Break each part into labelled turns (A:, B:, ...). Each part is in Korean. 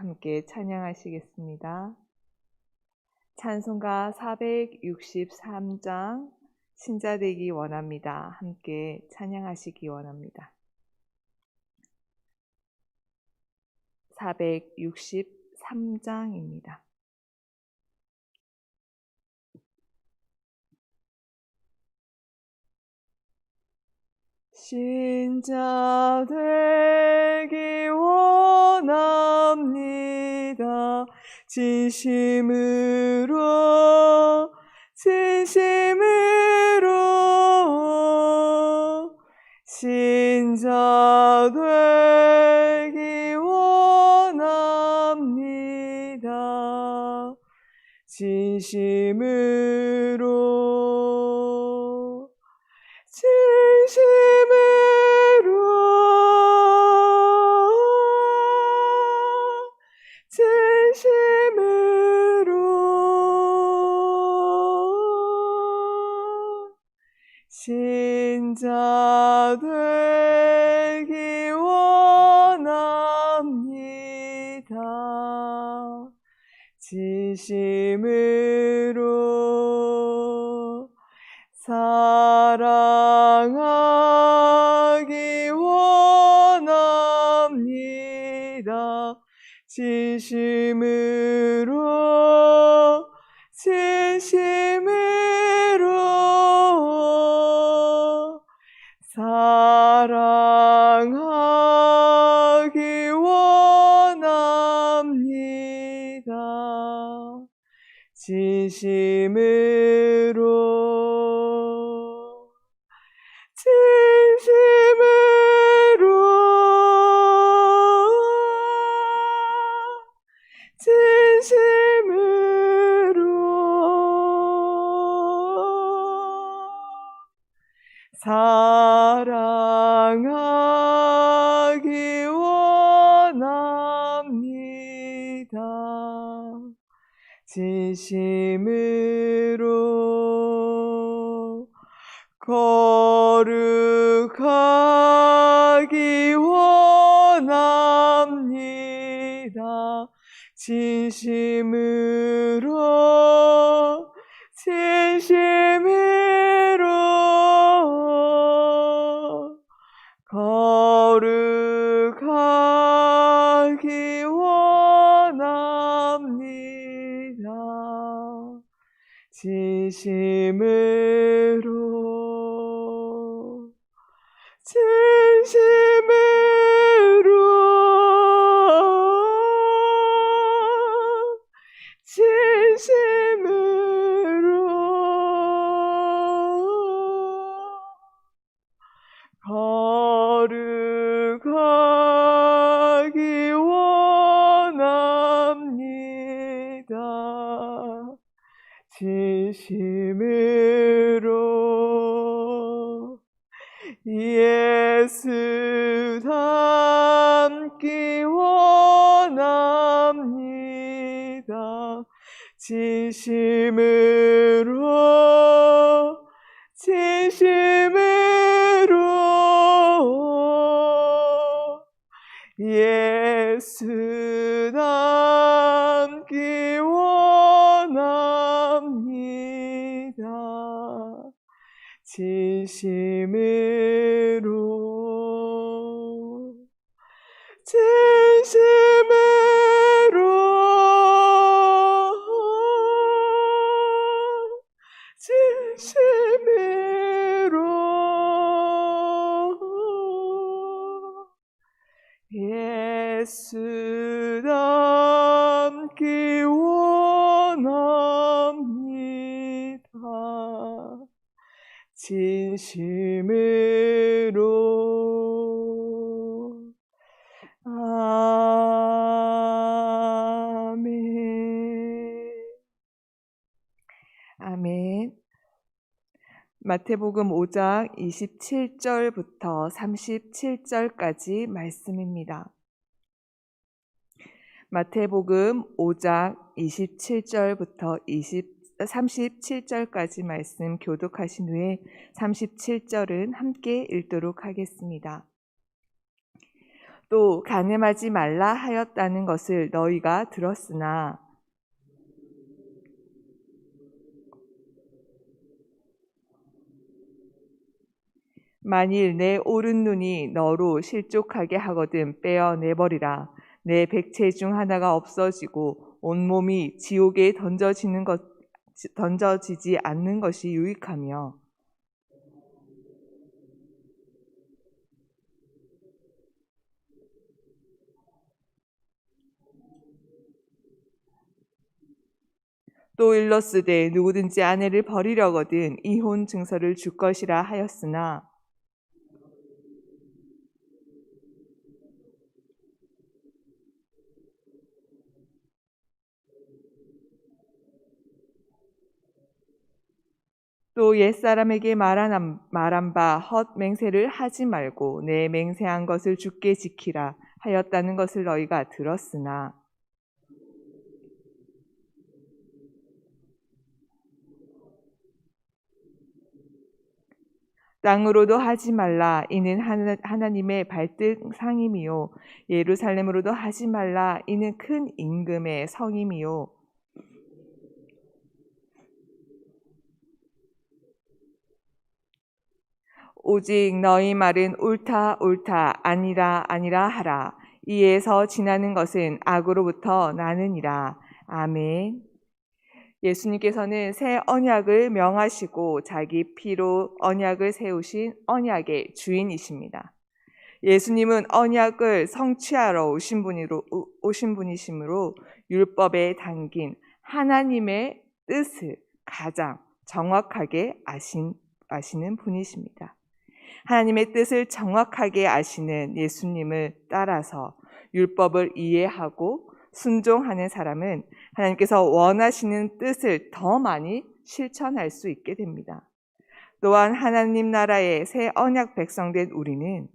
A: 함께 찬양하시겠습니다. 찬송가 463장 신자 되기 원합니다. 함께 찬양하시기 원합니다. 463장입니다. 신자 되기 원합니다. 진심으로 진심으로 신자 되기 원합니다. 진심으로 진심으로 진심으로 사랑하기 원합니다. 진심으 진심으로 거룩하기 원합니다. 진심으로 진심 진심으로 아멘. 마태복음 5장 27절부터 37절까지 말씀입니다. 마태복음 5장 27절부터 20 37절까지 말씀 교독하신 후에 37절은 함께 읽도록 하겠습니다. 또 가늠하지 말라 하였다는 것을 너희가 들었으나 만일 내 오른 눈이 너로 실족하게 하거든 빼어내버리라. 내 백체 중 하나가 없어지고 온몸이 지옥에 던져지는 것, 던져지지 않는 것이 유익하며 또 일러스되 누구든지 아내를 버리려거든 이혼 증서를 줄 것이라 하였으나 또 옛사람에게 말한, 말한 바 헛 맹세를 하지 말고 내 맹세한 것을 죽게 지키라 하였다는 것을 너희가 들었으나. 땅으로도 하지 말라. 이는 하나- 하나님의 발등 상임이요. 예루살렘으로도 하지 말라. 이는 큰 임금의 성임이요 오직 너희 말은 옳다 옳다 아니라 아니라 하라 이에서 지나는 것은 악으로부터 나느니라 아멘 예수님께서는 새 언약을 명하시고 자기 피로 언약을 세우신 언약의 주인이십니다. 예수님은 언약을 성취하러 오신 분이로 오신 분이시므로 율법에 담긴 하나님의 뜻을 가장 정확하게 아신 아시는 분이십니다. 하나님의 뜻을 정확하게 아시는 예수님을 따라서 율법을 이해하고 순종하는 사람은 하나님께서 원하시는 뜻을 더 많이 실천할 수 있게 됩니다. 또한 하나님 나라의 새 언약 백성된 우리는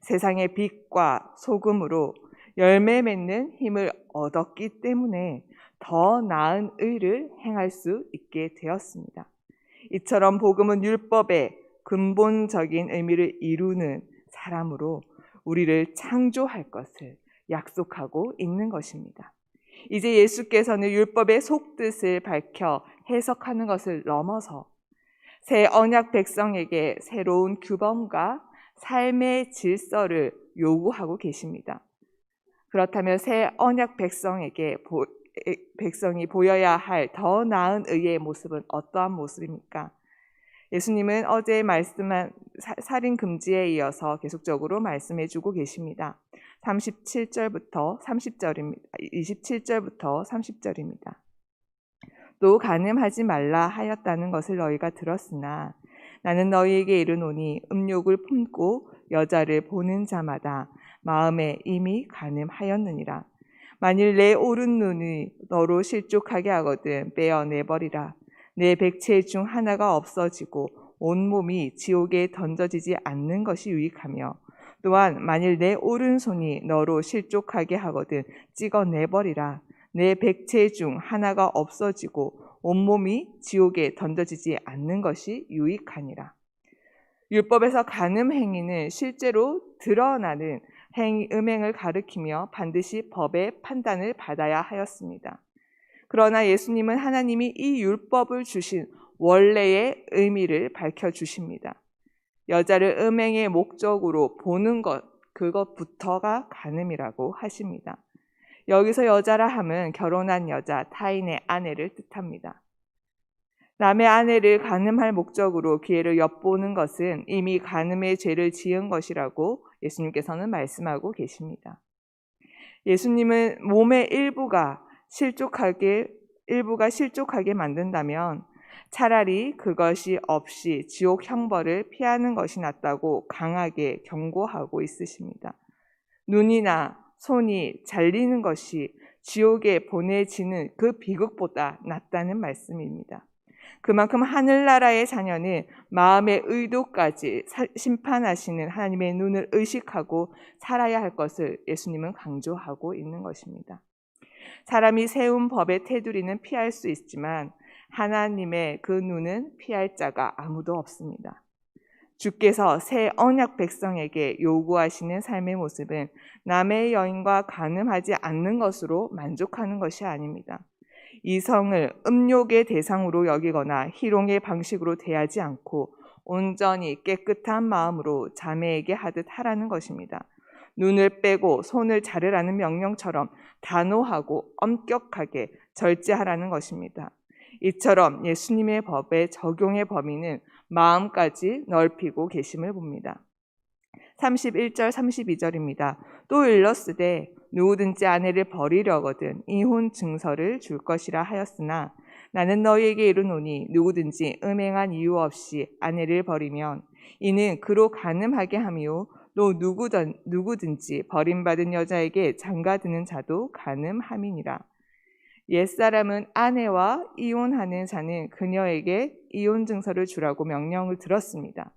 A: 세상의 빛과 소금으로 열매 맺는 힘을 얻었기 때문에 더 나은 의를 행할 수 있게 되었습니다. 이처럼 복음은 율법의 근본적인 의미를 이루는 사람으로 우리를 창조할 것을 약속하고 있는 것입니다. 이제 예수께서는 율법의 속뜻을 밝혀 해석하는 것을 넘어서 새 언약 백성에게 새로운 규범과 삶의 질서를 요구하고 계십니다. 그렇다면 새 언약 백성에게 보, 백성이 보여야 할 더 나은 의의 모습은 어떠한 모습입니까? 예수님은 어제 말씀한 살인 금지에 이어서 계속적으로 말씀해 주고 계십니다. 37절부터 30절입니다. 27절부터 30절입니다. 또 간음하지 말라 하였다는 것을 너희가 들었으나 나는 너희에게 이르노니 음욕을 품고 여자를 보는 자마다 마음에 이미 간음하였느니라. 만일 내 오른 눈이 너로 실족하게 하거든 빼어내버리라. 내 백체 중 하나가 없어지고 온몸이 지옥에 던져지지 않는 것이 유익하며 또한 만일 내 오른손이 너로 실족하게 하거든 찍어내버리라. 내 백체 중 하나가 없어지고 온몸이 지옥에 던져지지 않는 것이 유익하니라. 율법에서 간음 행위는 실제로 드러나는 행, 음행을 가리키며 반드시 법의 판단을 받아야 하였습니다. 그러나 예수님은 하나님이 이 율법을 주신 원래의 의미를 밝혀 주십니다. 여자를 음행의 목적으로 보는 것, 그것부터가 간음이라고 하십니다. 여기서 여자라 함은 결혼한 여자, 타인의 아내를 뜻합니다. 남의 아내를 간음할 목적으로 기회를 엿보는 것은 이미 간음의 죄를 지은 것이라고 예수님께서는 말씀하고 계십니다. 예수님은 몸의 일부가 실족하게 일부가 실족하게 만든다면 차라리 그것이 없이 지옥 형벌을 피하는 것이 낫다고 강하게 경고하고 있으십니다. 눈이나 손이 잘리는 것이 지옥에 보내지는 그 비극보다 낫다는 말씀입니다. 그만큼 하늘나라의 자녀는 마음의 의도까지 심판하시는 하나님의 눈을 의식하고 살아야 할 것을 예수님은 강조하고 있는 것입니다. 사람이 세운 법의 테두리는 피할 수 있지만 하나님의 그 눈은 피할 자가 아무도 없습니다. 주께서 새 언약 백성에게 요구하시는 삶의 모습은 남의 여인과 간음하지 않는 것으로 만족하는 것이 아닙니다. 이성을 음욕의 대상으로 여기거나 희롱의 방식으로 대하지 않고 온전히 깨끗한 마음으로 자매에게 하듯 하라는 것입니다. 눈을 빼고 손을 자르라는 명령처럼 단호하고 엄격하게 절제하라는 것입니다. 이처럼 예수님의 법의 적용의 범위는 마음까지 넓히고 계심을 봅니다. 31절 32절입니다. 또 일렀으되 누구든지 아내를 버리려거든 이혼 증서를 줄 것이라 하였으나 나는 너희에게 이르노니 누구든지 음행한 이유 없이 아내를 버리면 이는 그로 간음하게 함이요 또 누구든 누구든지 버림받은 여자에게 장가드는 자도 간음함이니라. 옛사람은 아내와 이혼하는 자는 그녀에게 이혼 증서를 주라고 명령을 들었습니다.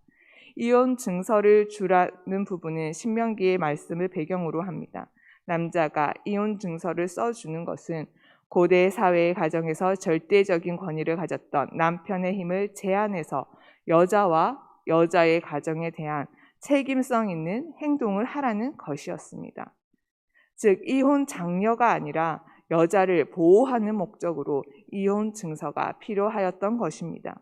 A: 이혼 증서를 주라는 부분은 신명기의 말씀을 배경으로 합니다. 남자가 이혼 증서를 써주는 것은 고대 사회의 가정에서 절대적인 권위를 가졌던 남편의 힘을 제한해서 여자와 여자의 가정에 대한 책임성 있는 행동을 하라는 것이었습니다. 즉, 이혼 장려가 아니라 여자를 보호하는 목적으로 이혼 증서가 필요하였던 것입니다.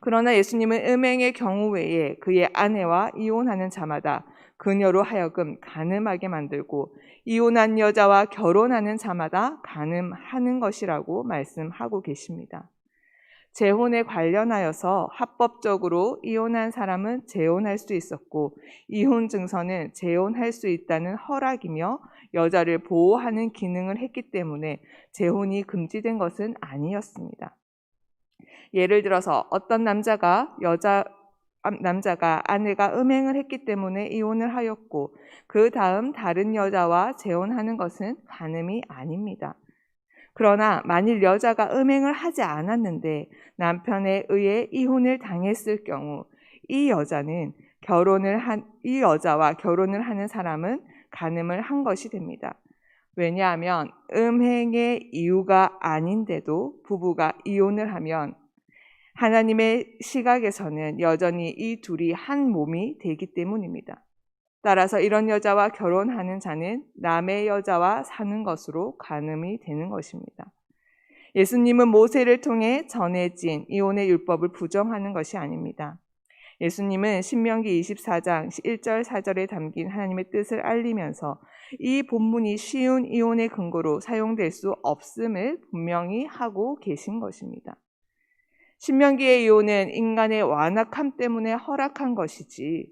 A: 그러나 예수님은 음행의 경우 외에 그의 아내와 이혼하는 자마다 그녀로 하여금 간음하게 만들고 이혼한 여자와 결혼하는 자마다 간음하는 것이라고 말씀하고 계십니다. 재혼에 관련하여서 합법적으로 이혼한 사람은 재혼할 수 있었고 이혼 증서는 재혼할 수 있다는 허락이며 여자를 보호하는 기능을 했기 때문에 재혼이 금지된 것은 아니었습니다. 예를 들어서 어떤 남자가 여자 남자가 아내가 음행을 했기 때문에 이혼을 하였고 그 다음 다른 여자와 재혼하는 것은 간음이 아닙니다. 그러나 만일 여자가 음행을 하지 않았는데 남편에 의해 이혼을 당했을 경우 이 여자는 결혼을 한 이 여자와 결혼을 하는 사람은 간음을 한 것이 됩니다. 왜냐하면 음행의 이유가 아닌데도 부부가 이혼을 하면 하나님의 시각에서는 여전히 이 둘이 한 몸이 되기 때문입니다. 따라서 이런 여자와 결혼하는 자는 남의 여자와 사는 것으로 간음이 되는 것입니다. 예수님은 모세를 통해 전해진 이혼의 율법을 부정하는 것이 아닙니다. 예수님은 신명기 24장 1절 4절에 담긴 하나님의 뜻을 알리면서 이 본문이 쉬운 이혼의 근거로 사용될 수 없음을 분명히 하고 계신 것입니다. 신명기의 이혼은 인간의 완악함 때문에 허락한 것이지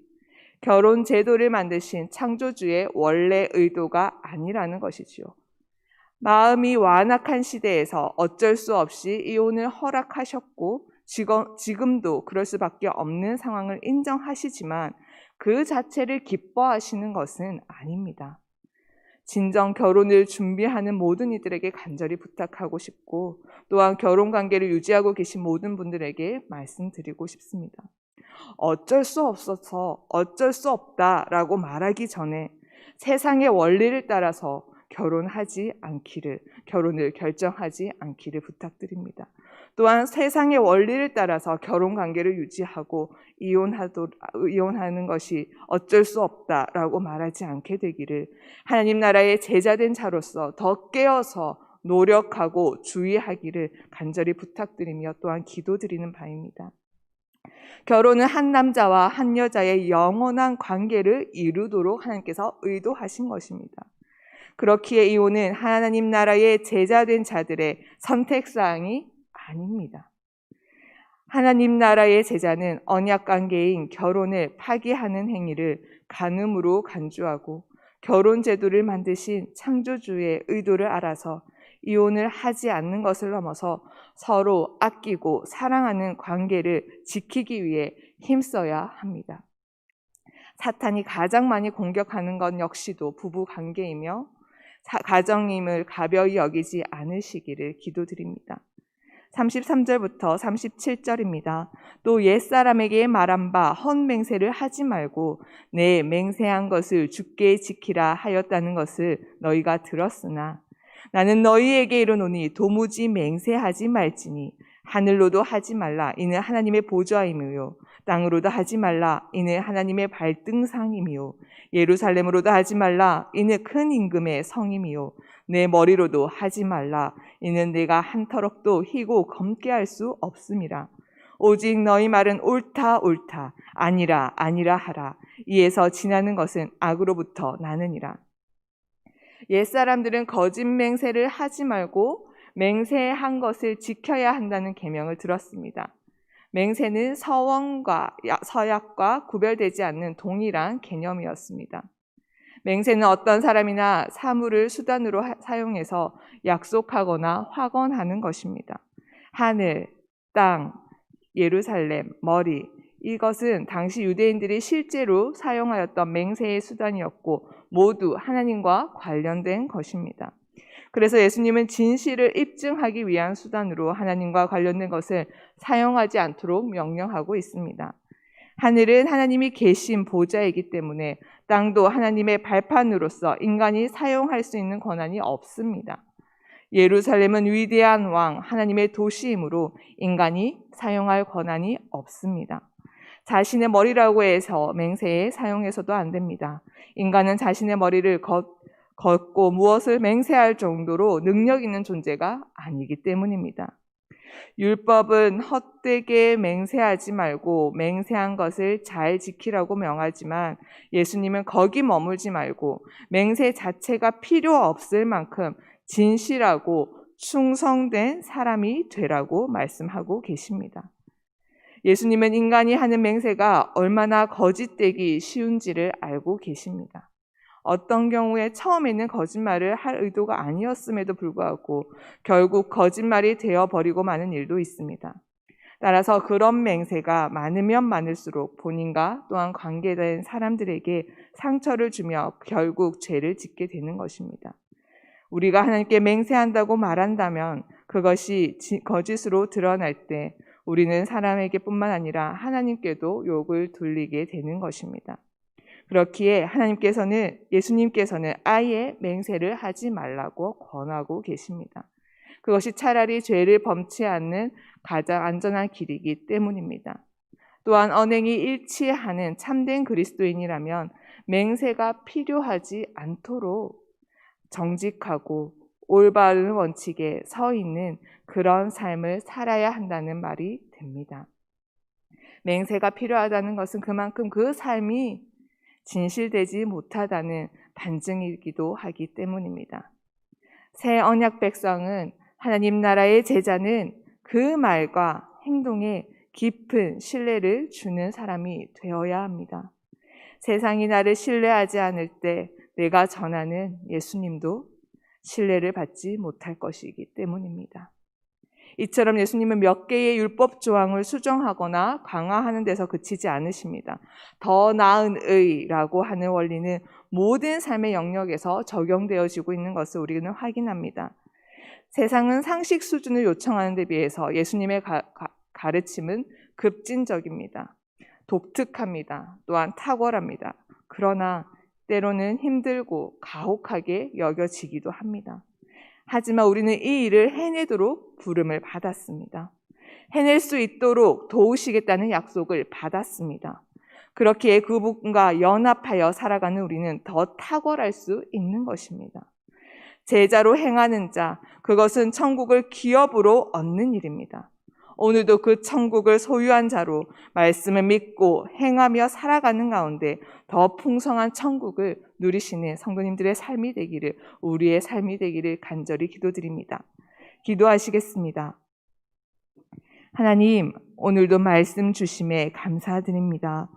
A: 결혼 제도를 만드신 창조주의 원래 의도가 아니라는 것이지요. 마음이 완악한 시대에서 어쩔 수 없이 이혼을 허락하셨고 지금도 그럴 수밖에 없는 상황을 인정하시지만 그 자체를 기뻐하시는 것은 아닙니다. 진정 결혼을 준비하는 모든 이들에게 간절히 부탁하고 싶고 또한 결혼 관계를 유지하고 계신 모든 분들에게 말씀드리고 싶습니다. 어쩔 수 없어서 어쩔 수 없다라고 말하기 전에 세상의 원리를 따라서 결혼하지 않기를, 결혼을 결정하지 않기를 부탁드립니다. 또한 세상의 원리를 따라서 결혼 관계를 유지하고 이혼하도, 이혼하는 것이 어쩔 수 없다라고 말하지 않게 되기를 하나님 나라의 제자된 자로서 더 깨어서 노력하고 주의하기를 간절히 부탁드리며 또한 기도드리는 바입니다. 결혼은 한 남자와 한 여자의 영원한 관계를 이루도록 하나님께서 의도하신 것입니다. 그렇기에 이혼은 하나님 나라의 제자된 자들의 선택사항이 아닙니다. 하나님 나라의 제자는 언약 관계인 결혼을 파기하는 행위를 간음으로 간주하고 결혼 제도를 만드신 창조주의 의도를 알아서 이혼을 하지 않는 것을 넘어서 서로 아끼고 사랑하는 관계를 지키기 위해 힘써야 합니다. 사탄이 가장 많이 공격하는 것 역시도 부부 관계이며 가정임을 가벼이 여기지 않으시기를 기도드립니다. 33절부터 37절입니다. 또 옛사람에게 말한 바 헛맹세를 하지 말고 내 맹세한 것을 죽게 지키라 하였다는 것을 너희가 들었으나 나는 너희에게 이르노니 도무지 맹세하지 말지니 하늘로도 하지 말라. 이는 하나님의 보좌임이요. 땅으로도 하지 말라. 이는 하나님의 발등상임이요. 예루살렘으로도 하지 말라. 이는 큰 임금의 성임이요. 내 머리로도 하지 말라. 이는 내가 한 터럭도 희고 검게 할 수 없음이라. 오직 너희 말은 옳다 옳다. 아니라 아니라 하라. 이에서 지나는 것은 악으로부터 나느니라 옛 사람들은 거짓 맹세를 하지 말고 맹세한 것을 지켜야 한다는 계명을 들었습니다. 맹세는 서원과 야- 서약과 구별되지 않는 동일한 개념이었습니다. 맹세는 어떤 사람이나 사물을 수단으로 하- 사용해서 약속하거나 확언하는 것입니다. 하늘, 땅, 예루살렘, 머리 이것은 당시 유대인들이 실제로 사용하였던 맹세의 수단이었고 모두 하나님과 관련된 것입니다. 그래서 예수님은 진실을 입증하기 위한 수단으로 하나님과 관련된 것을 사용하지 않도록 명령하고 있습니다. 하늘은 하나님이 계신 보좌이기 때문에 땅도 하나님의 발판으로서 인간이 사용할 수 있는 권한이 없습니다. 예루살렘은 위대한 왕, 하나님의 도시이므로 인간이 사용할 권한이 없습니다. 자신의 머리라고 해서 맹세에 사용해서도 안 됩니다. 인간은 자신의 머리를 걷, 걷고 무엇을 맹세할 정도로 능력 있는 존재가 아니기 때문입니다. 율법은 헛되게 맹세하지 말고 맹세한 것을 잘 지키라고 명하지만 예수님은 거기 머물지 말고 맹세 자체가 필요 없을 만큼 진실하고 충성된 사람이 되라고 말씀하고 계십니다. 예수님은 인간이 하는 맹세가 얼마나 거짓되기 쉬운지를 알고 계십니다. 어떤 경우에 처음에는 거짓말을 할 의도가 아니었음에도 불구하고 결국 거짓말이 되어버리고 마는 일도 있습니다. 따라서 그런 맹세가 많으면 많을수록 본인과 또한 관계된 사람들에게 상처를 주며 결국 죄를 짓게 되는 것입니다. 우리가 하나님께 맹세한다고 말한다면 그것이 지- 거짓으로 드러날 때 우리는 사람에게뿐만 아니라 하나님께도 욕을 돌리게 되는 것입니다. 그렇기에 하나님께서는 예수님께서는 아예 맹세를 하지 말라고 권하고 계십니다. 그것이 차라리 죄를 범치 않는 가장 안전한 길이기 때문입니다. 또한 언행이 일치하는 참된 그리스도인이라면 맹세가 필요하지 않도록 정직하고 올바른 원칙에 서 있는 그런 삶을 살아야 한다는 말이 됩니다. 맹세가 필요하다는 것은 그만큼 그 삶이 진실되지 못하다는 반증이기도 하기 때문입니다. 새 언약 백성은 하나님 나라의 제자는 그 말과 행동에 깊은 신뢰를 주는 사람이 되어야 합니다. 세상이 나를 신뢰하지 않을 때 내가 전하는 예수님도 신뢰를 받지 못할 것이기 때문입니다. 이처럼 예수님은 몇 개의 율법 조항을 수정하거나 강화하는 데서 그치지 않으십니다. 더 나은 의라고 하는 원리는 모든 삶의 영역에서 적용되어지고 있는 것을 우리는 확인합니다. 세상은 상식 수준을 요청하는 데 비해서 예수님의 가, 가, 가르침은 급진적입니다. 독특합니다. 또한 탁월합니다. 그러나 때로는 힘들고 가혹하게 여겨지기도 합니다. 하지만 우리는 이 일을 해내도록 부름을 받았습니다. 해낼 수 있도록 도우시겠다는 약속을 받았습니다. 그렇기에 그분과 연합하여 살아가는 우리는 더 탁월할 수 있는 것입니다. 제자로 행하는 자, 그것은 천국을 기업으로 얻는 일입니다. 오늘도 그 천국을 소유한 자로 말씀을 믿고 행하며 살아가는 가운데 더 풍성한 천국을 누리시는 성도님들의 삶이 되기를 우리의 삶이 되기를 간절히 기도드립니다. 기도하시겠습니다. 하나님, 오늘도 말씀 주심에 감사드립니다.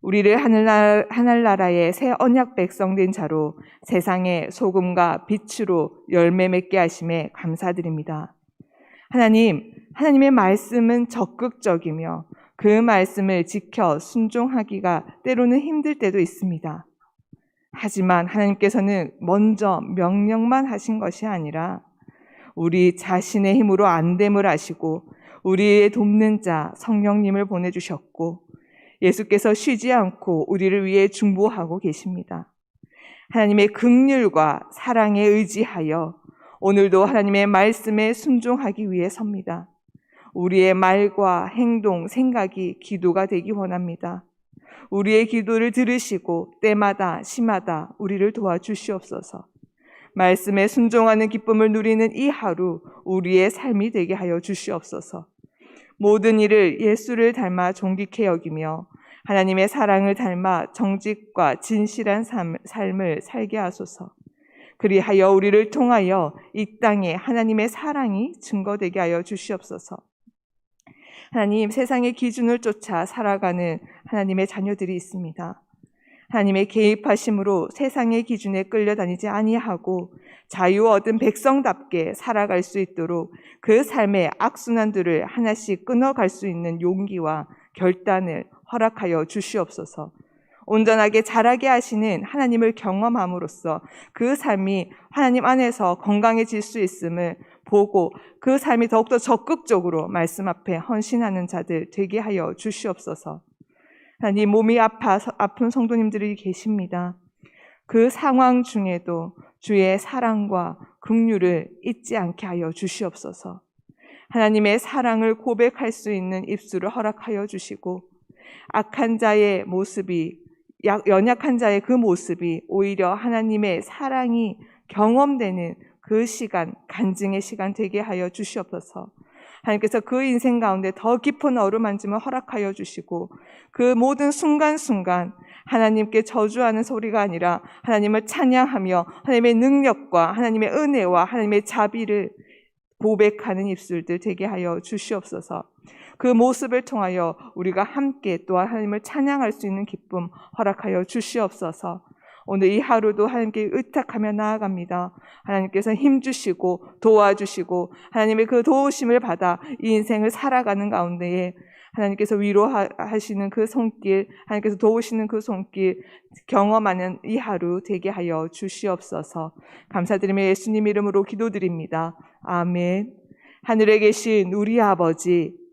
A: 우리를 하늘나라, 하늘나라의 새 언약 백성된 자로 세상의 소금과 빛으로 열매 맺게 하심에 감사드립니다. 하나님, 하나님의 말씀은 적극적이며 그 말씀을 지켜 순종하기가 때로는 힘들 때도 있습니다. 하지만 하나님께서는 먼저 명령만 하신 것이 아니라 우리 자신의 힘으로 안 됨을 아시고 우리의 돕는 자 성령님을 보내주셨고 예수께서 쉬지 않고 우리를 위해 중보하고 계십니다. 하나님의 극률과 사랑에 의지하여 오늘도 하나님의 말씀에 순종하기 위해 섭니다. 우리의 말과 행동, 생각이 기도가 되기 원합니다. 우리의 기도를 들으시고 때마다 시마다 우리를 도와주시옵소서. 말씀에 순종하는 기쁨을 누리는 이 하루 우리의 삶이 되게 하여 주시옵소서. 모든 일을 예수를 닮아 존귀케 여기며 하나님의 사랑을 닮아 정직과 진실한 삶, 삶을 살게 하소서. 그리하여 우리를 통하여 이 땅에 하나님의 사랑이 증거되게 하여 주시옵소서. 하나님, 세상의 기준을 쫓아 살아가는 하나님의 자녀들이 있습니다. 하나님의 개입하심으로 세상의 기준에 끌려다니지 아니하고 자유 얻은 백성답게 살아갈 수 있도록 그 삶의 악순환들을 하나씩 끊어갈 수 있는 용기와 결단을 허락하여 주시옵소서. 온전하게 자라게 하시는 하나님을 경험함으로써 그 삶이 하나님 안에서 건강해질 수 있음을 보고 그 삶이 더욱더 적극적으로 말씀 앞에 헌신하는 자들 되게 하여 주시옵소서. 하나님 몸이 아파 아픈 성도님들이 계십니다. 그 상황 중에도 주의 사랑과 긍휼을 잊지 않게 하여 주시옵소서. 하나님의 사랑을 고백할 수 있는 입술을 허락하여 주시고 악한 자의 모습이 약- 연약한 자의 그 모습이 오히려 하나님의 사랑이 경험되는 그 시간, 간증의 시간 되게 하여 주시옵소서. 하나님께서 그 인생 가운데 더 깊은 어루만짐을 허락하여 주시고 그 모든 순간순간 하나님께 저주하는 소리가 아니라 하나님을 찬양하며 하나님의 능력과 하나님의 은혜와 하나님의 자비를 고백하는 입술들 되게 하여 주시옵소서. 그 모습을 통하여 우리가 함께 또한 하나님을 찬양할 수 있는 기쁨 허락하여 주시옵소서. 오늘 이 하루도 하나님께 의탁하며 나아갑니다. 하나님께서 힘 주시고 도와주시고 하나님의 그 도우심을 받아 이 인생을 살아가는 가운데에 하나님께서 위로하시는 그 손길, 하나님께서 도우시는 그 손길 경험하는 이 하루 되게 하여 주시옵소서. 감사드리며 예수님 이름으로 기도드립니다. 아멘. 하늘에 계신 우리 아버지,